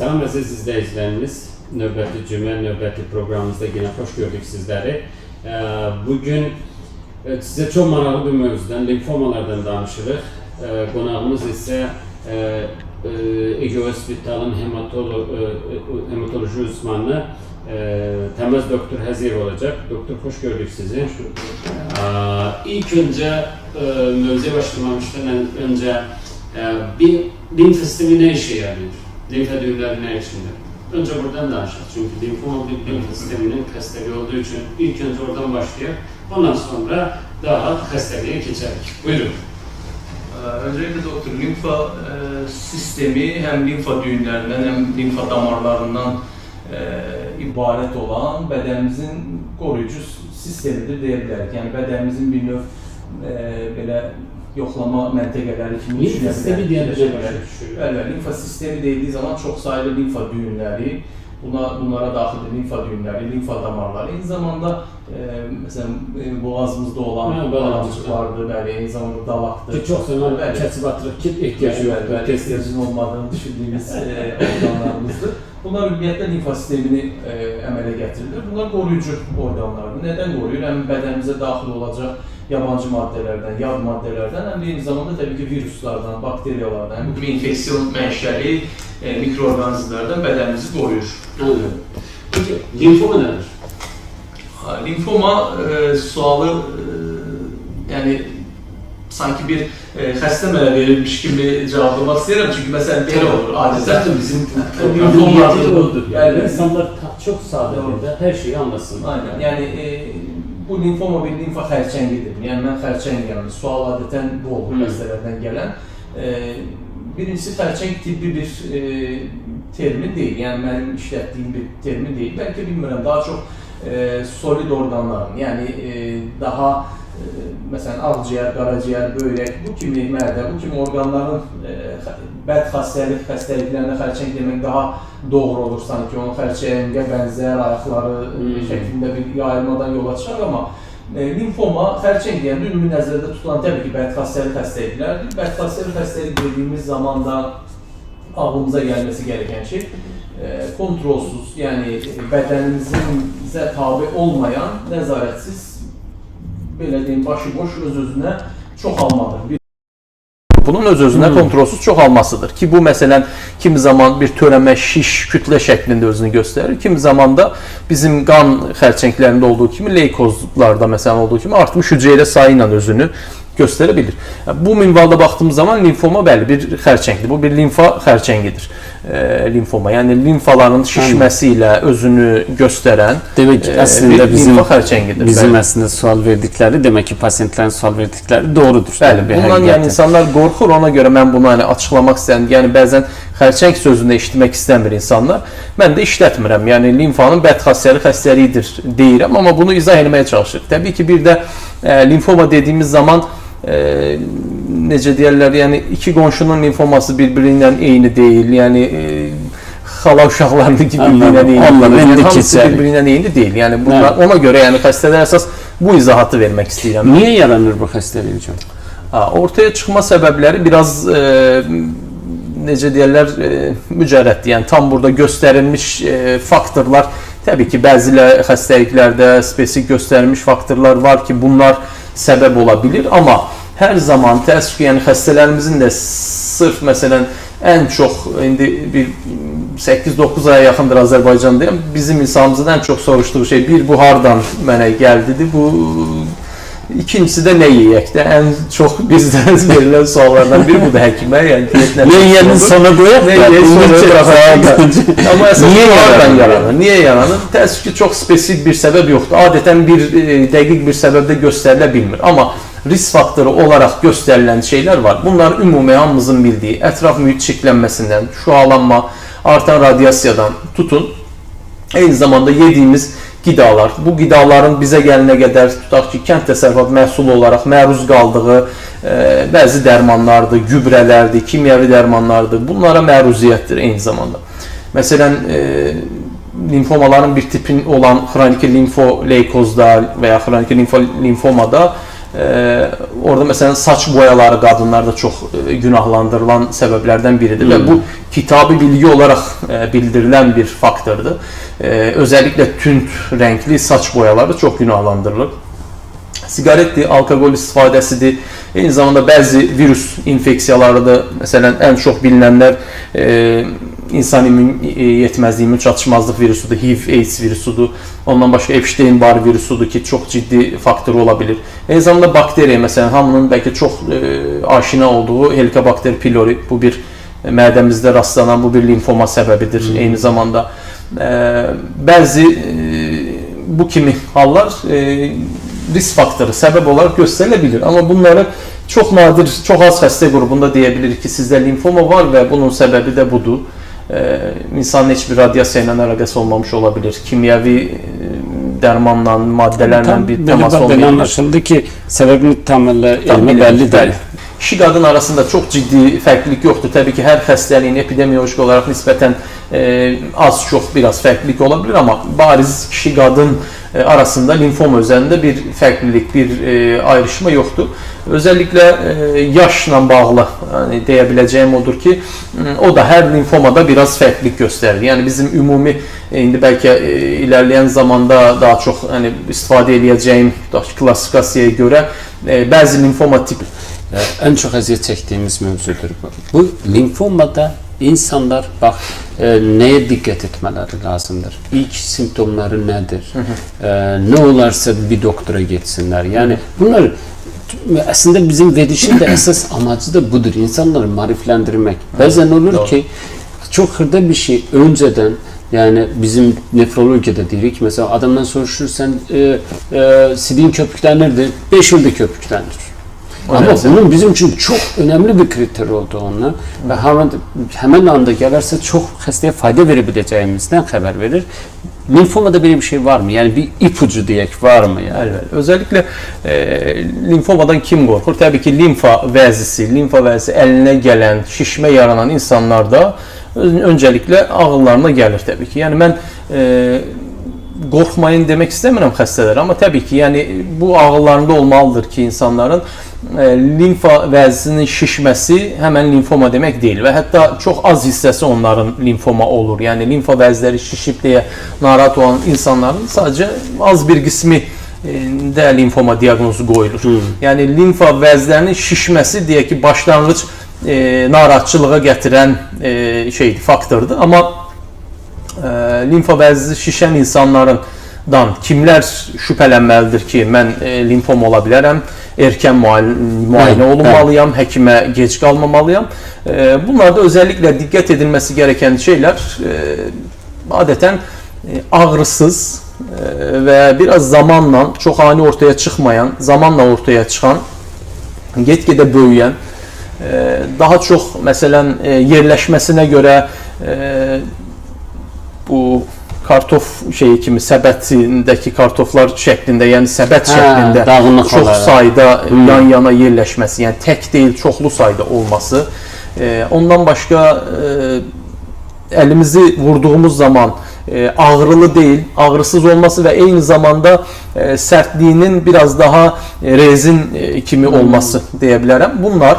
Salam aziz izleyicilerimiz. Növbəti cümə, növbəti proqramımızda yenə xoş gördük sizləri. Ee, Bugün e, sizə çox maraqlı bir mövzudan, limfomalardan danışırıq. Ee, Qonağımız isə e, e, Ege Hospitalın hematolo, hematoloji uzmanı Təməz Doktor Həziyev olacaq. Doktor xoş gördük sizi. Ee, İlk önce mövzuya başlamamıştan ön- önce bir limf sistemi ne işe yarıyor? Limf düğümleri ne içindir? Önce buradan danışalım. Çünkü limfoma bir limf sisteminin hastalığı olduğu için ilk önce oradan başlayıp ondan sonra daha hastalığa geçerik. Buyurun. Ee, Öncelikle doktor limfa e, sistemi hem limfa düğümlerinden hem limfa damarlarından e, ibaret olan bedenimizin koruyucu sistemidir diyebiliriz. Yani bedenimizin bir növ e, yoklama mentekeleri kimi sistemi diye bir şey var. Evet, limfa sistemi dediği zaman çok sayılı limfa düğümleri, buna, bunlara dahil limfa düğümleri, limfa damarları. Aynı zamanda e, mesela e, boğazımızda olan Ha, boğazımızda. vardı, böyle aynı zamanda dalaktır. Ki çok zaman Bəli. keçib atırıq ki ehtiyacı Evet, yoktur. evet, Test ihtiyacın olmadığını düşündüğümüz e, organlarımızdır. Bunlar ümumiyyətlə limfa sistemini e, əmələ gətirilir. Bunlar qoruyucu orqanlardır. Nədən qoruyur? Həm bədənimizə daxil olacaq yabancı maddələrdən, yad maddələrdən, həm də eyni zamanda təbii ki viruslardan, bakteriyalardan, bu kimi infeksiyon mənşəli e, mikroorqanizmlərdən bədənimizi qoruyur. Anladım. Peki limfoma nedir? Ha, Limfoma e, sualı e, yani sanki bir e, mənə verilmiş kimi cevaplamak istəyirəm. Çünki məsələn belə olur adətən. Zaten bizim Limfomadır. odur. Yani Yani- insanlar çok sade dilde her şeyi anlasın. Aynen. Yani e, bu limfoma bir limfa xərçəngidir. Yəni mən xərçəngəm. Sual adətən bu olur xəstələrdən gələn. E, birincisi xərçəng tibbi bir e, termi deyil. Yəni mənim işlətdiyim bir termi deyil. Bəlkə bilmirəm, daha çox e, solid orqanların, yəni e, daha məsələn ağciyər, qaraciyər, böyrək, bu kimi mədə, bu kimi orqanların e, bəd xəstəlik xəstəliklərində xərçəng demək daha doğru olur sanki. Onun xərçəngə bənzər ayaqları e, Hmm. şəklində bir yayılmadan yola çıxar amma e, limfoma xərçəng deyəndə ümumi nəzərdə tutulan təbii ki, bəd xəstəlik xəstəliklərdir. Bəd xəstəlik xəstəlik dediyimiz zaman da ağlımıza gəlməsi gereken şey e, kontrolsuz, yəni bədənimizə tabe olmayan, nəzarətsiz belə deyim, başıboş öz-özünə çoxalmadır. Bir bunun öz-özünə Hmm. kontrolsuz çoxalmasıdır ki, bu məsələn kimi zaman bir törəmə, şiş, kütlə şəklində özünü göstərir. Kimi zaman da bizim qan xərçənglərində olduğu kimi leykozlarda məsələn olduğu kimi artmış hüceyrə sayı ilə özünü göstərə bilir. Bu minvalda baxdığımız zaman limfoma bəli bir xərçəngdir. Bu bir limfa xərçəngidir. E, limfoma, yəni limfaların şişməsi ilə özünü göstərən Demek ki e, aslında bir bizim xərçəngidir. bizim Bəli. aslında sual verdikleri demek ki pasiyentlerin sual verdikleri doğrudur. Bəli, Yani bir bundan yəni insanlar qorxur, ona görə mən bunu hani açıqlamaq istəyirəm. Yəni bəzən xərçəng sözünü eşitmək istəmir insanlar. Mən də işlətmirəm. Yəni limfanın bədxassəli xəstəliyidir deyirəm, amma bunu izah etməyə çalışırıq. Təbii ki, bir də e, limfoma dediyimiz zaman e, necə deyirlər, yəni iki qonşunun limfoması bir-biri ilə eyni deyil. Yəni e, xala uşaqlarının gibi bir-birinə eyni Onlar Yəni, hamısı keçərli. bir-biri ilə eyni deyil. Yəni bunlar, ona görə yəni xəstələr əsas bu izahatı vermək istəyirəm. Niye yaranır bu hastalık hocam? Ortaya çıxma səbəbləri biraz e, necə deyirlər, e. Yəni tam burada göstərilmiş e, faktorlar təbii ki, bəzi xəstəliklərdə spesifik göstərilmiş faktorlar var ki, bunlar səbəb ola bilir, amma hər zaman təəssüf ki, yəni xəstələrimizin də sırf məsələn ən çox indi bir 8-9 aya yaxındır Azərbaycandayam. Bizim insanımızın ən çox soruşduğu şey bir bu hardan mənə gəldidir. Bu İkincisi də nə yeyək də ən çox bizdən verilən suallardan biri budur həkimə, yəni diyetlə. Ne yiyenin sona Ne da, yiyenin bunu sona çok koyar. daha önce- Amma əsas Niyə yaranır? yaranır? Niyə yaranır? Təəssüf ki, çox spesifik bir səbəb yoxdur. Adətən bir e, dəqiq bir səbəbdə göstərilə bilmir. Amma risk faktoru olaraq göstərilən şeylər var. Bunlar ümumi hamımızın bildiyi ətraf mühit çirklənməsindən, şualanma, artan radiasiyadan tutun Eyni zamanda yediyimiz qidalar, bu qidaların bizə gəlinə qədər tutaq ki, kənd təsərrüfat məhsulu olaraq məruz qaldığı e, bəzi dərmanlardır, gübrələrdir, kimyəvi dərmanlardır. Bunlara məruziyyətdir eyni zamanda. Məsələn, e, limfomaların bir tipin olan xroniki limfoleykozda və ya xroniki limfo, limfomada e, orada mesela saç boyaları kadınlarda çok e, günahlandırılan sebeplerden biridir ve bu kitabı bilgi olarak e, bildirilen bir faktördür. E, özellikle tünt renkli saç boyaları çok günahlandırılır. Sigaretdir, alkol istifadəsidir. Eyni zamanda bəzi virus infeksiyaları da məsələn ən çox bilinənlər e, insan immun e, yetməzliyi, immun çatışmazlıq virusudur, HIV, AIDS virusudur. Ondan başqa Epstein-Barr virusudur ki, çox ciddi faktor ola bilir. Eyni zamanda bakteriya, məsələn, hamının bəlkə çox e, aşina olduğu Helicobacter pylori bu bir e, mədəmizdə rastlanan bu bir limfoma səbəbidir. Eyni zamanda e, bəzi e, bu kimi hallar e, risk faktoru səbəb olaraq göstərilə Amma bunları çox nadir, çox az xəstə qrupunda deyə bilirik ki, sizdə limfoma var və bunun səbəbi də budur. Ee, insanın heç bir radiasiya ilə əlaqəsi olmamış ola bilər. Kimyəvi e, dərmanla, maddələrlə Tam bir böyle olmayabilir. anlaşıldı ki sebebini tam ilmi belli değil. Kişi qadın arasında çox ciddi fərqlilik yoxdur. Təbii ki, hər xəstəliyin epidemiolojik olaraq nisbətən e, az çox biraz fərqlilik ola bilər, amma bariz kişi qadın e, arasında limfoma üzərində bir fərqlilik, bir e, ayrışma yoxdur. Özəlliklə e, yaşla bağlı yəni deyə odur ki, o da hər limfomada biraz fərqlilik göstərir. Yəni bizim ümumi e, indi bəlkə e, ilərləyən zamanda daha çox yəni istifadə edəcəyim klassifikasiyaya görə e, bəzi limfoma tipi Ee, En çok eziyet çektiğimiz mevzudur bu. Bu limfomada insanlar bak e, neye dikkat etmeleri lazımdır. İlk simptomları nedir? E, ne olarsa bir doktora gitsinler. Yani bunlar aslında bizim verişin de esas amacı da budur. İnsanları mariflendirmek. Bazen olur Doğru. ki çok hırda bir şey önceden yani bizim nefrolojide dedik mesela adamdan soruşur sen e, e, silin köpükler nerede? 5 yılda köpüklendir. Ama Evet. bunun bizim için çok önemli bir kriter oldu onlar. Ve hemen, hemen anda gelirse çok hastaya fayda verebileceğimizden haber verir. Limfomada böyle bir şey var mı? Yani bir ipucu diyek var mı yani? Əlbəttə. Özəlliklə e, limfomadan kim qorxur? Təbii ki, limfa vəzisi, limfa vəzisi əlinə gələn, şişmə yaranan insanlarda ön- öncəliklə ağıllarına gəlir təbii ki. Yəni mən e, qorxmayın demək istəmirəm xəstələrə, amma təbii ki, yəni bu ağıllarında olmalıdır ki, insanların e, limfa vəzisinin şişməsi həmən limfoma demək deyil və hətta çox az hissəsi onların limfoma olur. Yəni limfa vəzləri şişib deyə narahat olan insanların sadəcə az bir qismi e, də limfoma diaqnozu qoyulur. Yəni limfa vəzlərinin şişməsi deyək ki, başlanğıc e, narahatçılığa gətirən e, şeydir, faktordur. Amma e, limfa vəzi şişən insanlardan kimlər şübhələnməlidir ki, mən e, limfom ola bilərəm, erkən müayinə, müayinə Bəli, olunmalıyam, həkimə gec qalmamalıyam. E, bunlarda özəlliklə diqqət edilməsi gerəkən şeylər e, adətən e, ağrısız e, və biraz zamanla çox ani ortaya çıxmayan, zamanla ortaya çıxan, get-gedə böyüyən, e, daha çox məsələn e, yerləşməsinə görə e, bu kartof şeyi kimi səbətindəki kartoflar şəklində, yəni səbət Hə, şəklində çox olaraq. sayda yan-yana yerləşməsi, yəni tək deyil, çoxlu sayda olması. E, ondan başqa e, əlimizi vurduğumuz zaman e, ağrılı deyil, ağrısız olması və eyni zamanda e, sərtliyinin biraz daha e, rezin e, kimi olması deyə bilərəm. Bunlar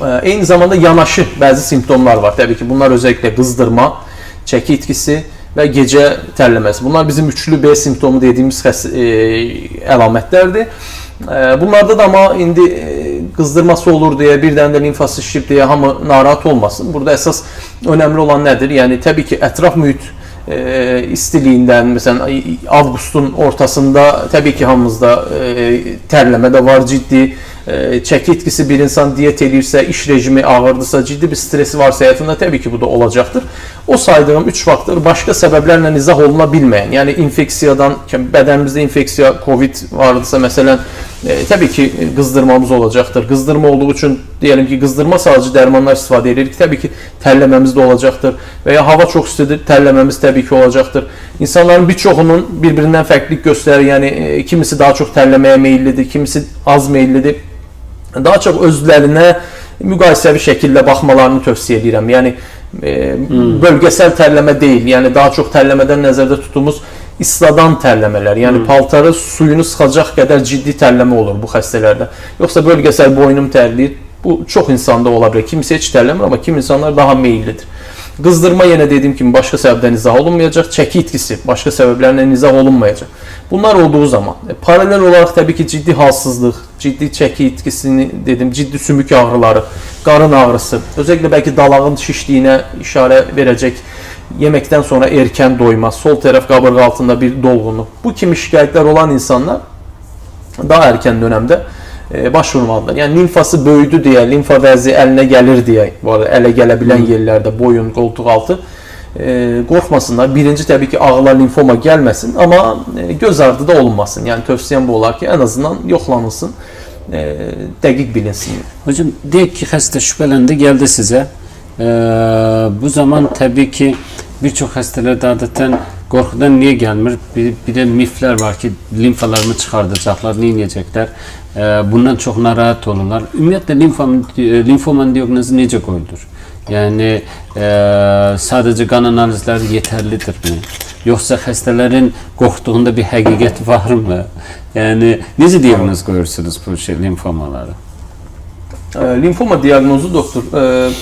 e, eyni zamanda yanaşı bəzi simptomlar var. Təbii ki, bunlar özəlliklə qızdırma, çəki itkisi və gecə tərləməsi. Bunlar bizim üçlü B simptomu dediyimiz xəs e, əlamətlərdir. E, bunlarda da amma indi e, qızdırması olur deyə, birdən də limfası şişib deyə hamı narahat olmasın. Burada əsas önəmli olan nədir? Yəni təbii ki, ətraf mühit e, istiliyindən, məsələn avqustun ortasında təbii ki, hamımızda e, tərləmə də var ciddi. E, çəki bir insan diyet eləyirsə, iş rejimi ağırdısa, ciddi bir stresi varsa həyatında təbii ki, bu da olacaqdır. O saydığım 3 faktor başqa səbəblərlə izah oluna bilməyən, yəni infeksiyadan, bədənimizdə infeksiya, COVID vardısa məsələn, e, təbii ki, qızdırmamız olacaqdır. Qızdırma olduğu üçün deyəlim ki, qızdırma sadəcə dərmanlar istifadə edirik. Təbii ki, tərləməmiz də olacaqdır və ya hava çox istidir, tərləməmiz təbii ki, olacaqdır. İnsanların bir çoxunun bir-birindən fərqlilik göstərir. Yəni e, kimisi daha çox tərləməyə meyllidir, kimisi az meyllidir. Daha çox özlərinə müqayisəvi şəkildə baxmalarını tövsiyə edirəm. Yəni e, bölgəsəl tərləmə deyil. Yəni daha çox tərləmədən nəzərdə tutduğumuz isladan tərləmələr, yəni paltarı suyunu sıxacaq qədər ciddi tərləmə olur bu xəstələrdə. Yoxsa bölgəsəl boynum tərləyir. Bu çox insanda ola bilər. Kimisi heç tərləmir, amma kim insanlar daha meyllidir. Qızdırma yenə dediyim kimi başqa səbəbdən izah olunmayacaq, çəki itkisi başqa səbəblərlə izah olunmayacaq. Bunlar olduğu zaman e, paralel olaraq təbii ki, ciddi halsızlıq, ciddi çəki itkisini dedim, ciddi sümük ağrıları, qarın ağrısı, özəlliklə bəlkə dalağın şişdiyinə işarə verəcək yeməkdən sonra erkən doyma, sol tərəf qabırğa altında bir dolğunluq. Bu kimi şikayətlər olan insanlar daha erkən dövrdə e, başvurmalıdır. Yəni limfası böyüdü deyə, limfa vəzi əlinə gəlir deyə, bu arada ələ gələ bilən yerlərdə boyun, qoltuq altı e. Birinci təbii ki, ağla limfoma gəlməsin, amma e, göz ardı da olunmasın. Yəni tövsiyəm bu olar ki, ən azından yoxlanılsın, e, dəqiq bilinsin. Hocam deyək ki xəstə şübhələndi gəldi sizə. Ee, bu zaman təbii ki bir çox xəstələrdə adətən qorxudan niyə gəlmir? Bir, bir də miflər var ki, limfalarımı çıxardacaqlar, nə edəcəklər? Ee, bundan çox narahat olurlar. Ümumiyyətlə limfom, limfomanın diaqnozu necə qoyulur? Yəni e, sadəcə qan analizləri yetərlidirmi? Yoxsa xəstələrin qorxduğunda bir həqiqət varmı? Yəni necə diaqnoz qoyursunuz bu şey limfomaları? E, limfoma diaqnozu doktor e,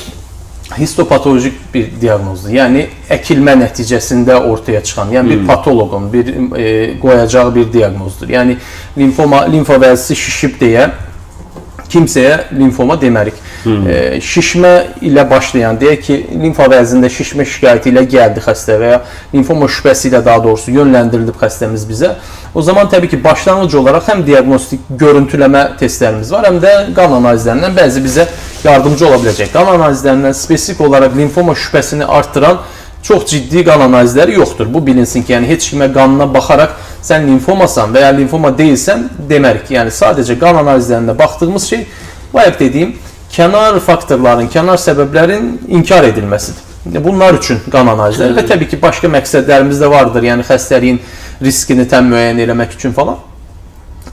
histopatolojik bir diaqnozdur. Yəni əkilmə nəticəsində ortaya çıxan, yəni bir patoloqun bir e, qoyacağı bir diaqnozdur. Yəni limfoma limfa vəzisi şişib deyə kimsəyə limfoma demərik. E, şişmə ilə başlayan deyək ki, limfa vəzində şişmə şikayəti ilə gəldi xəstə və ya limfoma şübhəsi ilə daha doğrusu yönləndirilib xəstəmiz bizə. O zaman təbii ki, başlanğıc olaraq həm diaqnostik görüntüləmə testlərimiz var, həm də qan analizlərindən bəzi bizə yardımcı ola biləcək. Qan analizlərindən spesifik olaraq limfoma şübhəsini artıran çox ciddi qan analizləri yoxdur. Bu bilinsin ki, yəni heç kimə qanına baxaraq sən limfomasan və ya limfoma deyilsən demərik. Yəni sadəcə qan analizlərində baxdığımız şey bayaq dediyim kənar faktorların, kənar səbəblərin inkar edilməsidir. Bunlar üçün qan analizləri və təbii ki, başqa məqsədlərimiz də vardır. Yəni xəstəliyin riskini təm müəyyən etmək üçün falan.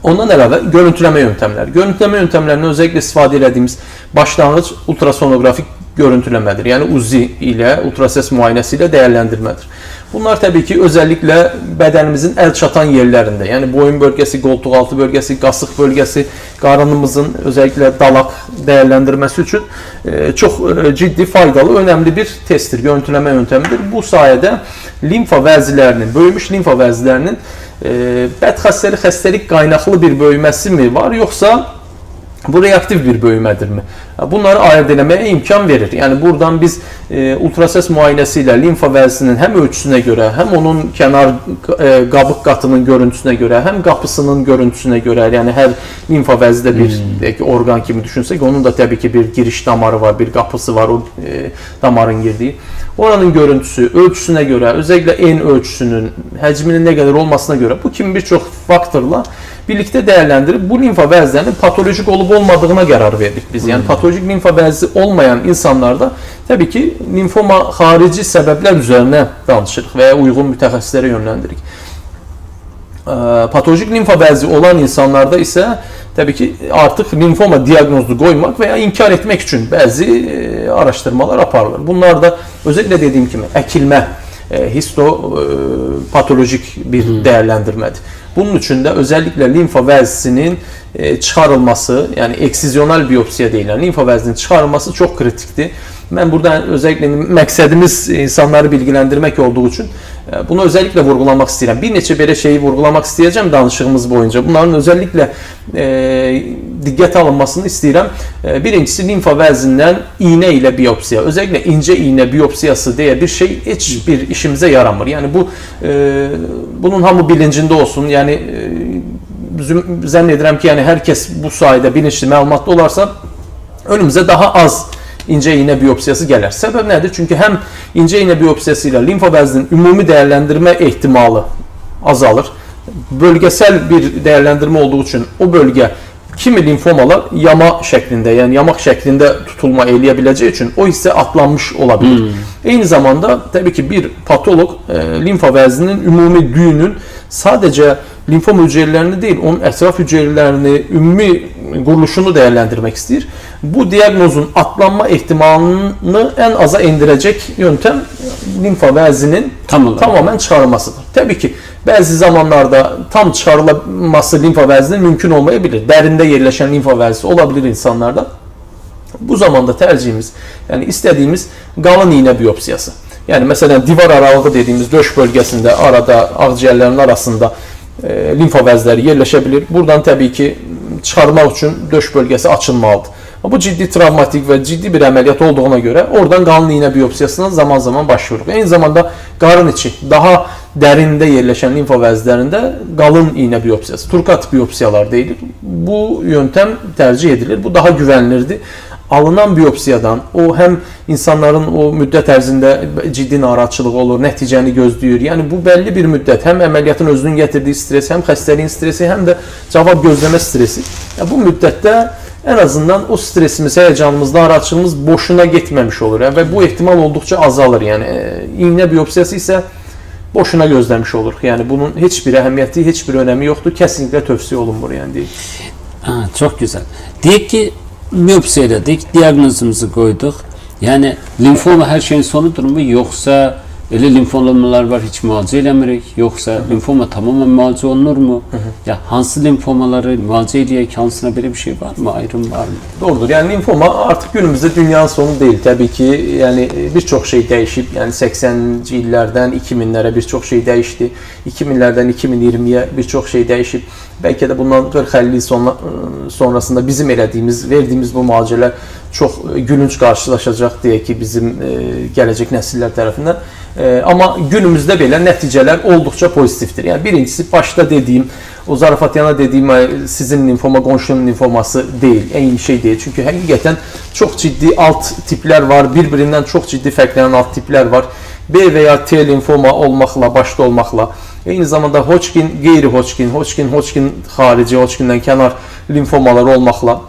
Ondan əlavə görüntüləmə yöntəmləri. Görüntüləmə yöntəmlərindən özəlliklə istifadə etdiyimiz başlanğıc ultrasonoqrafik görüntüləmədir. Yəni UZI ilə, ultrasəs müayinəsi ilə dəyərləndirmədir. Bunlar təbii ki, özəlliklə bədənimizin əl çatan yerlərində, yəni boyun bölgəsi, qoltuqaltı bölgəsi, qasıq bölgəsi, qarnımızın özəlliklə dalaq dəyərləndirməsi üçün e, çox e, ciddi, faydalı, önəmli bir testdir, görüntüləmə yöntəmidir. Bu sayədə limfa vəzilərinin, böyümüş limfa vəzilərinin e, bədxəstəli xəstəlik qaynaqlı bir böyüməsi mi var, yoxsa bu reaktiv bir böyümədirmi? Bunları ayırd eləməyə imkan verir. Yəni buradan biz e, ultrasəs müayinəsi ilə limfa vəzisinin həm ölçüsünə görə, həm onun kənar e, qabıq qatının görüntüsünə görə, həm qapısının görüntüsünə görə, yəni hər limfa vəzi də bir ki, orqan kimi düşünsək, onun da təbii ki bir giriş damarı var, bir qapısı var, o e, damarın girdiyi. Oranın görüntüsü, ölçüsünə görə, özəlliklə en ölçüsünün, həcminin nə qədər olmasına görə bu kimi bir çox faktorla birlikdə dəyərləndirib bu limfa vəzlərinin patolojik olub olmadığına qərar verdik biz. Yəni patolojik limfa vəzi olmayan insanlarda təbii ki, limfoma xarici səbəblər üzərinə danışırıq və ya uyğun mütəxəssislərə yönləndiririk. Patolojik limfa vəzi olan insanlarda isə təbii ki, artıq limfoma diaqnozunu qoymaq və ya inkar etmək üçün bəzi e, araşdırmalar aparılır. Bunlar da özəlliklə dediyim kimi əkilmə, e, histopatolojik bir dəyərləndirmədir. Bunun üçün də özəlliklə limfa vəzisinin e, çıxarılması, yəni eksizional biopsiya deyilən limfa vəzinin çıxarılması çox kritikdir. Mən burada özəlliklə məqsədimiz insanları bilgiləndirmək olduğu üçün e, bunu özəlliklə vurğulamaq istəyirəm. Bir neçə belə şeyi vurğulamaq istəyəcəm danışığımız boyunca. Bunların özəlliklə e, diqqət alınmasını istəyirəm. E, birincisi limfa vəzindən iynə ilə biopsiya. Özəlliklə incə iynə biopsiyası deyə bir şey heç bir işimizə yaramır. Yəni bu e, bunun hamı bilincində olsun. Yəni e, zənn edirəm ki, yəni hər kəs bu sayədə bilinçli, məlumatlı olarsa önümüzə daha az incə iynə biopsiyası gələr. Səbəb nədir? Çünki həm incə iynə biopsiyası ilə limfa vəzinin ümumi dəyərləndirmə ehtimalı azalır. Bölgəsəl bir dəyərləndirmə olduğu üçün o bölgə kimi limfomalar yama şəklində, yəni yamaq şəklində tutulma eləyə biləcəyi üçün o hissə atlanmış ola bilər. Hmm. Eyni zamanda təbii ki, bir patoloq e, limfa vəzinin ümumi düyünün sadəcə limfom hüceyrələrini deyil, onun ətraf hüceyrələrini, ümumi quruluşunu dəyərləndirmək istəyir. Bu diaqnozun atlanma ehtimalını ən aza endirəcək yöntəm limfa vəzinin Tam olaraq. tamamən çıxarılmasıdır. Təbii ki, bəzi zamanlarda tam çıxarılması limfa vəzinin mümkün olmayabilir. Dərində yerləşən limfa vəzisi olabilir insanlarda. Bu zamanda tercihimiz, yani istediğimiz qalın iğne biyopsiyası. Yani mesela divar aralığı dediğimiz döş bölgesinde arada akciğerlerin arasında e, limfa vəzləri yerləşə bilir. Buradan təbii ki çıxarmaq üçün döş bölgəsi açılmalıdır. Bu ciddi travmatik və ciddi bir əməliyyat olduğuna görə oradan qalın iğne biyopsiyasına zaman zaman başvururuq. Eyni zamanda qarın içi daha dərində yerləşən limfa vəzlərində qalın iğne biyopsiyası, turkat biyopsiyalar deyilir. Bu yöntem tercih edilir. Bu daha güvənilirdir. Alınan biyopsiyadan o həm insanların o müddət ərzində ciddi narahatçılığı olur, nəticəni gözləyir. Yəni bu bəlli bir müddət həm əməliyyatın özünün gətirdiyi stres, həm xəstəliyin stresi, həm də cavab gözləmə stresi. Ya bu müddətdə en azından o stresimiz, heyecanımız, narahatçılığımız boşuna getməmiş olur. Yəni, və bu ehtimal olduqca azalır. Yəni e, iğne biyopsiyası isə boşuna gözləmiş oluruq. Yəni bunun heç bir əhəmiyyəti, heç bir önəmi yoxdur. Kəsinliklə tövsiyə olunmur yəni deyil. Ha, çok güzel. Diyelim ki biyopsi elədik, diaqnozumuzu koyduk. Yani limfoma her şeyin sonudur mu yoksa elə limfomalar var hiç müalicə eləmirik yoksa limfoma tamamen müalicə olunur mu? Ya hansı limfomaları müalicə eləyək, hansına belə bir şey var mı? Ayrım var mı? Doğrudur. Yani linfoma artık günümüzde dünyanın sonu değil. Tabii ki yani birçok şey değişip yani 80'ci illerden 2000'lere birçok şey değişti. 2000'lerden 2020'ye birçok şey değişip belki de bundan 40-50 yıl sonra, sonrasında bizim elədiyimiz, verdiğimiz bu müalicələr çok gülünç karşılaşacak diye ki bizim e, gelecek nesiller tarafından. E, ama günümüzde belə nəticələr olduqca pozitifdir. Yani birincisi başta dediğim o zarafatyana dediğim e, sizin linfoma qonşunun linfoması değil, eyni şey değil. Çünkü hakikaten çok ciddi alt tipler var, birbirinden çok ciddi fərqlənən alt tipler var. B veya T linfoma olmakla, başta olmakla, eyni zamanda Hodgkin, qeyri Hodgkin, Hodgkin, Hodgkin harici, Hodgkin'den kenar linfomalar olmakla,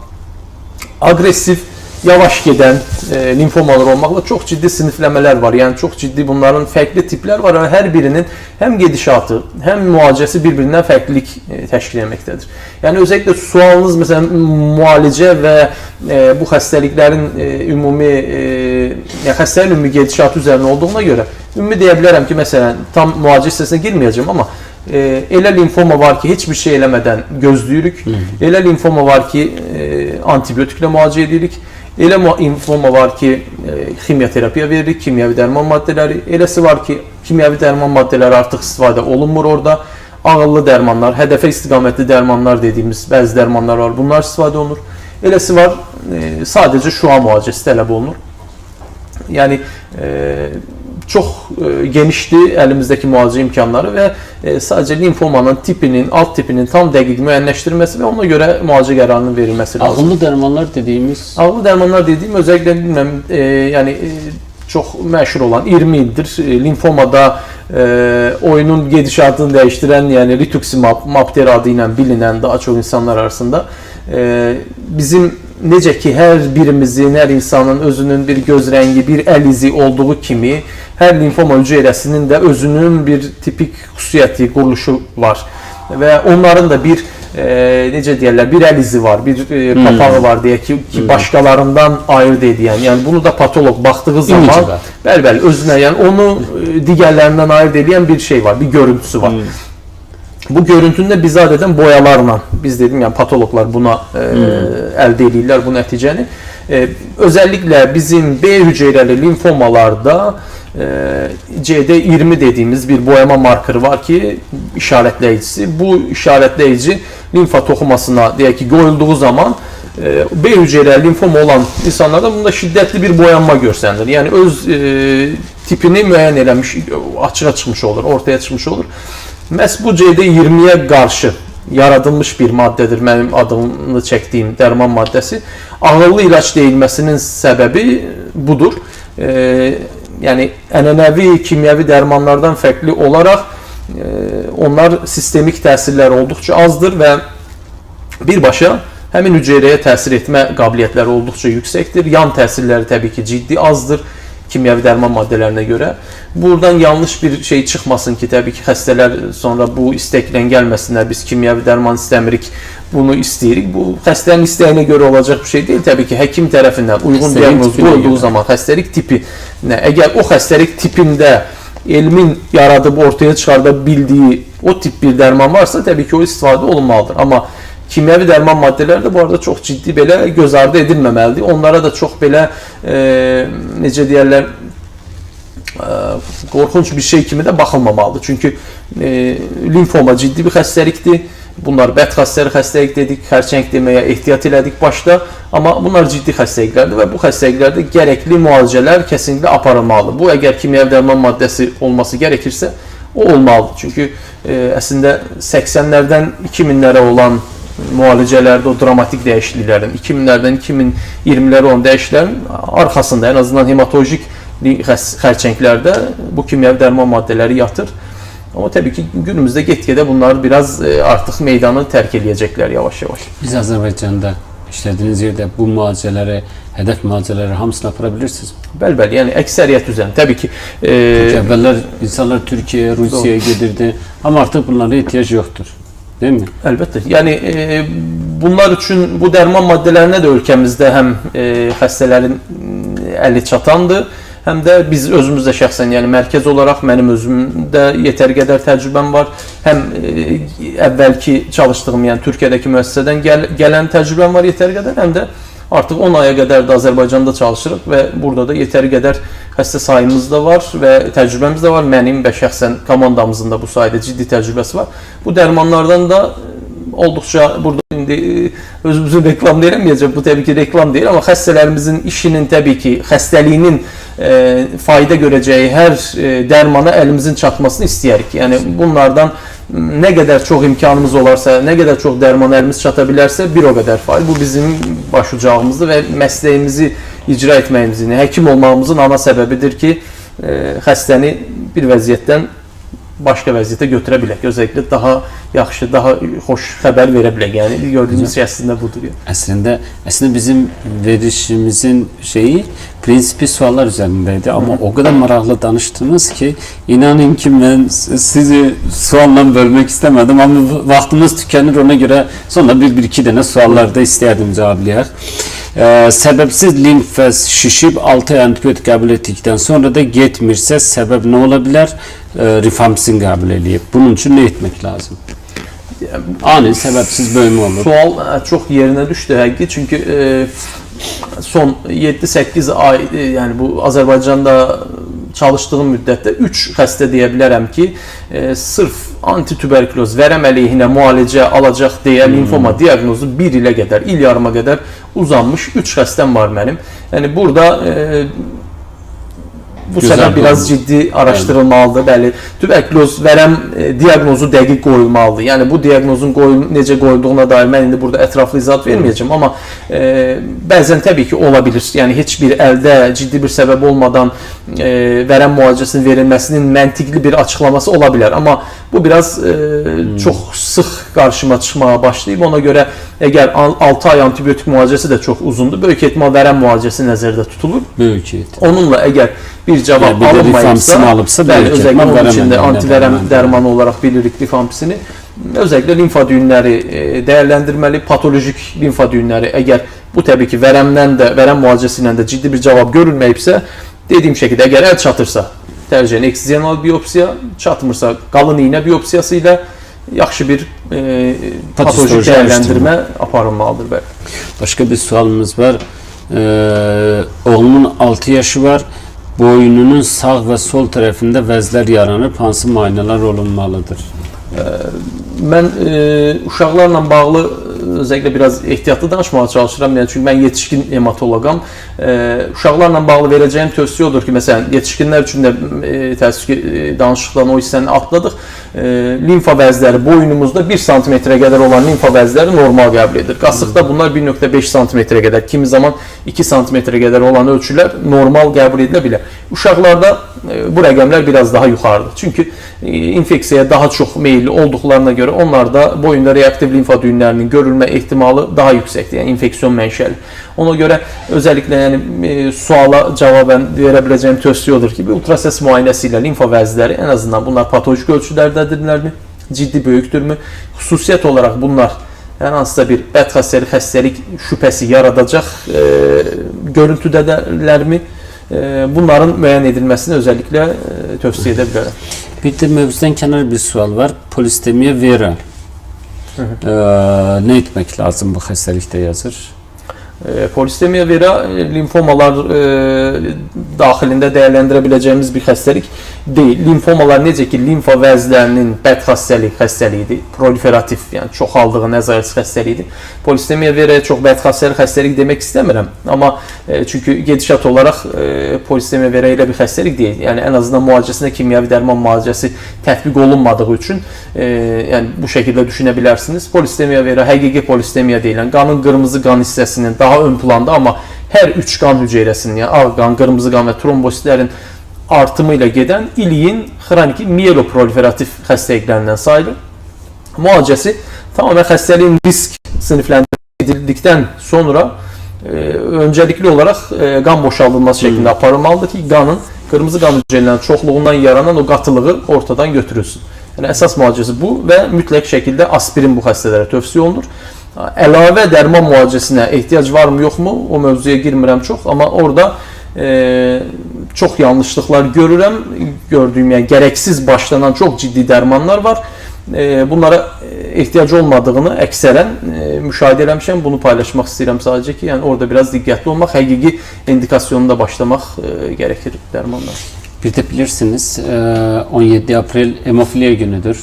agresif, yavaş giden e, linfomalar olmakla çok ciddi sınıflemeler var. Yani çok ciddi bunların farklı tipler var. ve Her birinin hem gedişatı hem mualicesi birbirinden farklılık e, teşkil etmektedir. Yani özellikle sualınız mesela mualice ve e, bu hastalıkların e, ümumi e, yani hastaların ümumi gedişatı üzerine olduğuna göre ümumi diyebilirim ki mesela tam mualicə hissəsinə girməyəcəm amma e, elə linfoma var ki hiçbir şey eləmədən gözləyirik. Elə linfoma var ki e, antibiotiklə müalicə edirik. Elə linfoma var ki e, kimyoterapiya veririk, kimyəvi dərman maddələri. Eləsi var ki kimyəvi dərman maddələri artıq istifadə olunmur orada. Ağıllı dərmanlar, hədəfə istiqamətli dərmanlar dediğimiz bəzi dərmanlar var. Bunlar istifadə olunur. Eləsi var e, sadəcə şua müalicəsi tələb olunur. Yani e, çok e, genişti elimizdeki mualicə imkanları ve e, sadece linfomanın tipinin, alt tipinin tam dəqiq müəyyənləşdirilməsi ve ona göre mualicə qərarının verilməsi lazım. Ağıllı dərmanlar dediğimiz Ağlı dərmanlar dediyim özellikle bilmem e, yani e, çok məşhur olan 20 ildir e, linfomada e, oyunun gedişatını değiştiren yani rituximab, Mapter adıyla bilinen daha çok insanlar arasında e, bizim necə ki hər birimizin, hər insanın özünün bir göz rəngi, bir əl izi olduğu kimi hər linfoma hüceyrəsinin də özünün bir tipik xüsusiyyəti, quruluşu var. Və onların da bir e, necə deyirlər, bir əl izi var, bir e, papağı var deyə ki, ki başqalarından ayırd edən. Yəni bunu da patoloq baxdığı zaman bəli, bəli, özünə, yəni onu e, digərlərindən ayırd edən bir şey var, bir görüntüsü var. Bu görüntünü biz adeten boyalarla, biz dedim yani patologlar buna e, elde edirlər bu nəticəni. E, özellikle bizim B hücreli linfomalarda e, CD20 dediğimiz bir boyama markeri var ki işaretleyicisi. Bu işaretleyici linfa toxumasına deyək ki qoyulduğu zaman e, B hücreli linfoma olan insanlarda bunda şiddetli bir boyanma görsənir. Yani öz e, tipini müəyyən eləmiş, açığa çıxmış olur, ortaya çıxmış olur. Məhz bu CD20-yə qarşı yaradılmış bir maddədir mənim adını çəkdiyim dərman maddəsi. Ağıllı ilaç deyilməsinin səbəbi budur. E, yəni ənənəvi kimyəvi dərmanlardan fərqli olaraq e, onlar sistemik təsirlər olduqca azdır və birbaşa həmin hüceyrəyə təsir etmə qabiliyyətləri olduqca yüksəkdir. Yan təsirləri təbii ki, ciddi azdır kimyəvi dərman maddələrinə görə. Buradan yanlış bir şey çıxmasın ki, təbii ki, xəstələr sonra bu istəklə gəlməsinlər. Biz kimyəvi dərman istəmirik, bunu istəyirik. Bu xəstənin istəyinə görə olacaq bir şey deyil. Təbii ki, həkim tərəfindən uyğun diaqnoz qoyulduğu zaman xəstəlik tipi nə? Əgər o xəstəlik tipində elmin yaradıb ortaya çıxarda bildiyi o tip bir dərman varsa, təbii ki, o istifadə olunmalıdır. Amma kimyəvi dərman maddələri də bu arada çox ciddi belə göz ardı edilməməlidir. Onlara da çox belə e, necə deyərlər e, qorxunc bir şey kimi də baxılmamalıdır. Çünki e, limfoma ciddi bir xəstəlikdir. Bunlar bət xəstələri xəstəlik dedik, xərçəng deməyə ehtiyat elədik başda, amma bunlar ciddi xəstəliklərdir və bu xəstəliklərdə gərəkli müalicələr kəsinliklə aparılmalıdır. Bu əgər kimyəvi dərman maddəsi olması gərəkirsə, o olmalıdır. Çünki e, əslində 80-lərdən 2000-lərə olan müalicələrdə o dramatik dəyişikliklərin 2000-lərdən 2020-lərə olan dəyişikliklərin arxasında ən azından hematolojik xərçənglərdə bu kimyəvi dərman maddələri yatır. Amma təbii ki, günümüzdə get-gedə bunlar biraz e, artıq meydanı tərk eləyəcəklər yavaş-yavaş. Biz Azərbaycanda işlədiyiniz yerdə bu müalicələri, hədəf müalicələri hamısını apara bilirsiniz. Bəli, bəli, yəni əksəriyyət. Təbii ki, e, Çünki əvvəllər insanlar Türkiyəyə, Rusiyaya gedirdi, amma artıq bunlara ehtiyac yoxdur. Deyilmi? Əlbəttə. Yəni e, bunlar üçün bu dərman maddələrinə də ölkəmizdə həm e, xəstələrin m, əli çatandır, həm də biz özümüz də şəxsən, yəni mərkəz olaraq mənim özümdə yetər qədər təcrübəm var. Həm e, əvvəlki çalışdığım, yəni Türkiyədəki müəssisədən gəl, gələn təcrübəm var yetər qədər, həm də artıq 10 aya qədər də Azərbaycanda çalışırıq və burada da yetəri qədər xəstə sayımız da var və təcrübəmiz də var. Mənim və şəxsən komandamızın da bu sayədə ciddi təcrübəsi var. Bu dərmanlardan da olduqca burada indi e, özümüzün reklam eləməyəcəm. Bu təbii ki, reklam deyil, amma xəstələrimizin işinin təbii ki, xəstəliyinin e, fayda görəcəyi hər e, dərmana əlimizin çatmasını istəyirik. Yəni bunlardan nə qədər çox imkanımız olarsa, nə qədər çox dərman əlimiz çata bilərsə, bir o qədər fayda. Bu bizim başucağımızdır və məsləyimizi icra etməyimizin, həkim olmağımızın ana səbəbidir ki, e, xəstəni bir vəziyyətdən başqa vəziyyətə götürə bilək. Özəlliklə daha yaxşı, daha xoş xəbər verə bilək. Yəni gördüyümüz şey əslində budur. Yəni. Əslində, əslində bizim verilişimizin şeyi prinsipi suallar üzərində idi, amma o qədər maraqlı danışdınız ki, inanın ki, mən sizi sualla bölmək istəmədim, amma vaxtımız tükənir ona görə sonra bir, bir iki dənə suallar da istəyərdim cavablayaq. Ee, səbəbsiz limfəs şişib 6 ay antibiotik qəbul etdikdən sonra da getmirsə səbəb nə ola bilər? Ee, rifamsin qəbul eləyib. Bunun üçün nə etmək lazım? Ani səbəbsiz böyümə olur. Sual ə, çox yerinə düşdü həqiqi. Çünki e, son 7-8 ay, e, yəni bu Azərbaycanda çalışdığım müddətdə 3 xəstə deyə bilərəm ki, e, sırf antituberkuloz vərəm əleyhinə müalicə alacaq deyə limfoma diaqnozu 1 ilə qədər, il yarıma qədər uzanmış 3 xəstəm var mənim. Yəni burada e, bu Gözəl səbəb biraz ciddi araşdırılmalıdır. Bəli, tuberkuloz vərəm e, diaqnozu dəqiq qoyulmalıdır. Yəni bu diaqnozun qoyul necə qoyulduğuna dair mən indi burada ətraflı izahat verməyəcəm, amma e, bəzən təbii ki ola bilər. Yəni heç bir əldə ciddi bir səbəb olmadan e, vərəm müalicəsinin verilməsinin məntiqli bir açıqlaması ola bilər. Amma bu biraz e, çox sıx qarşıma çıxmağa başlayıb. Ona görə əgər 6 ay antibiotik müalicəsi də çox uzundur, böyük ehtimal vərəm müalicəsi nəzərdə tutulur. Böyük ehtimal. Onunla əgər bir bir alınmayıbsa, rifampisini alıbsa, bəli, böyük özəlliklə ehtimal onun antivərəm dərman. dərmanı olaraq bilirik rifampisini. Özəlliklə limfa düyünləri e, dəyərləndirməli, patolojik limfa düyünləri əgər bu təbii ki vərəmdən də, vərəm müalicəsi ilə də ciddi bir cavab görülməyibsə, dediyim şəkildə əgər əl çatırsa, tərcihən eksternal biopsiya, çatmırsa qalın iynə biopsiyası ilə yaxşı bir e, patolojik Patoloji dəyərləndirmə aparılmalıdır bəli. Başka bir sualımız var. Ee, oğlumun 6 yaşı var. Boynunun sağ ve sol tarafında vəzlər yaranıb, hansı müayinələr olunmalıdır? Mən e, uşaqlarla bağlı özellikle biraz ehtiyatlı danışmağa çalışıram. Yəni çünki mən yetişkin hematoloqam. E, uşaqlarla bağlı verəcəyim tövsiyə odur ki, məsələn, yetişkinlər üçün də e, təəssüf ki, e, danışıqdan o hissəni atladıq. E, limfa vəzləri boynumuzda 1 sm-ə qədər olan limfa vəzləri normal qəbul edilir. Qasıqda bunlar 1.5 sm-ə qədər, kimi zaman 2 sm-ə qədər olan ölçülər normal qəbul edilə bilər. Uşaqlarda e, bu rəqəmlər biraz daha yuxarıdır. Çünki e, infeksiyaya daha çox meyilli olduqlarına görə onlarda boyunda reaktiv limfa düyünlərinin görülmə ehtimalı daha yüksəkdir. Yəni infeksiyon mənşəli. Ona görə özəlliklə yəni e, suala cavabən verə biləcəyim tövsiyə odur ki, bir ultrasəs müayinəsi ilə limfa vəzləri ən azından bunlar patolojik ölçülərdədirlərmi? Ciddi böyükdürmü? Xüsusiyyət olaraq bunlar hər hansısa bir bədxəstəlik xəstəlik şübhəsi yaradacaq e, bunların müəyyən edilməsini özəlliklə e, tövsiyə edə bilərəm. Bir de mevzudan kenar bir sual var. Polistemiya vera. Ee, ne etmek lazım bu hastalıkta yazır? E, Polistemiya vera e, limfomalar e, daxilində dəyərləndirə biləcəyimiz bir xəstəlik deyil. Limfomalar necə ki, limfa vəzlərinin bədxassəlik xəstəliyidir, proliferativ, yəni çoxaldığı nəzarət xəstəliyidir. Polistemiya vera çox bədxassəli xəstəlik demək istəmirəm, amma e, çünki gedişat olaraq e, polistemiya vera elə bir xəstəlik deyil. Yəni ən azından müalicəsində kimyəvi dərman müalicəsi tətbiq olunmadığı üçün e, yəni bu şəkildə düşünə bilərsiniz. Polistemiya vera həqiqi polistemiya deyilən qanın qırmızı qan hissəsinin daha ön planda, amma hər üç qan hüceyrəsinin, yəni ağ qan, qırmızı qan və trombositlərin artımı ilə gedən iliyin xroniki mieloproliferativ xəstəliklərindən sayılır. Müalicəsi tamamen xəstəliyin risk sinifləndirildikdən sonra e, öncəlikli olaraq e, qan boşaldılması şəklində aparılmalıdır ki, qanın qırmızı qan hüceyrələrinin çoxluğundan yaranan o qatılığı ortadan götürülsün. Yəni əsas müalicəsi bu və mütləq şəkildə aspirin bu xəstələrə tövsiyə olunur. Əlavə dərman müalicəsinə ehtiyac varmı, yoxmu? O mövzuya girmirəm çox, amma orada e, çox yanlışlıqlar görürəm. Gördüyüm, yəni gərəksiz başlanan çox ciddi dərmanlar var. E, bunlara e, ehtiyac olmadığını əksərən e, müşahidə eləmişəm. Bunu paylaşmaq istəyirəm sadəcə ki, yəni orada biraz diqqətli olmaq, həqiqi indikasyonunda başlamaq e, gərəkir dərmanlar. Bir de bilirsiniz e, 17 April hemofiliya günüdür.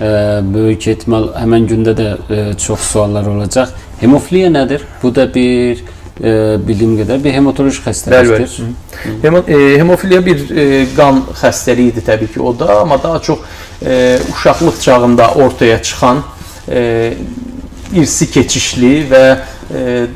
E, Büyük ihtimal hemen günde de e, çok sorular olacak. Hemofiliya nedir? Bu da bir e, bildiğim kadar bir hematolojik hastalıktır. Hemo, e, hemofiliya bir e, qan xəstəliyidir təbii ki o da, amma daha çox e, uşaqlıq çağında ortaya çıxan e, irsi keçişli və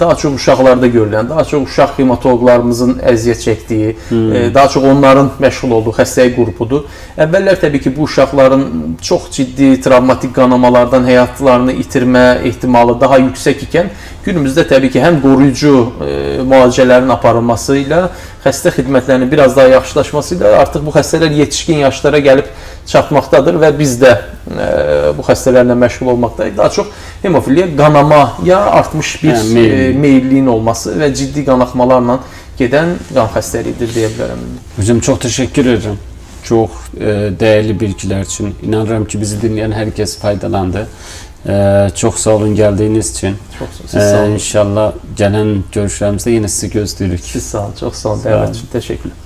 daha çox uşaqlarda görülən, daha çox uşaq hematoloqlarımızın əziyyət çəkdiyi, e, daha çox onların məşğul olduğu xəstəlik qrupudur. Əvvəllər təbii ki bu uşaqların çox ciddi travmatik qanamalardan həyatlarını itirmə ehtimalı daha yüksək ikən günümüzdə təbii ki həm qoruyucu e, müalicələrin aparılması ilə xəstə xidmətlərinin biraz daha yaxşılaşması ilə artıq bu xəstələr yetişkin yaşlara gəlib çatmaqdadır və biz də e, bu xəstələrlə məşğul olmaqdayıq. Daha çox hemofiliya qanamaya artmış bir meyilli. E, meyilliyin olması və ciddi qanaxmalarla gedən qan xəstəliyidir deyə bilərəm. Hocam çok teşekkür ederim. Çok e, değerli bilgiler için. İnanırım ki bizi dinleyen herkes faydalandı. E, çok sağ olun geldiğiniz için. Çox sağ olun. E, inşallah gelen görüşlerimizde yine sizi gözlüyoruz. Siz sağ olun. Çox sağ olun. Sağ olun. Dəvət üçün təşəkkürlər.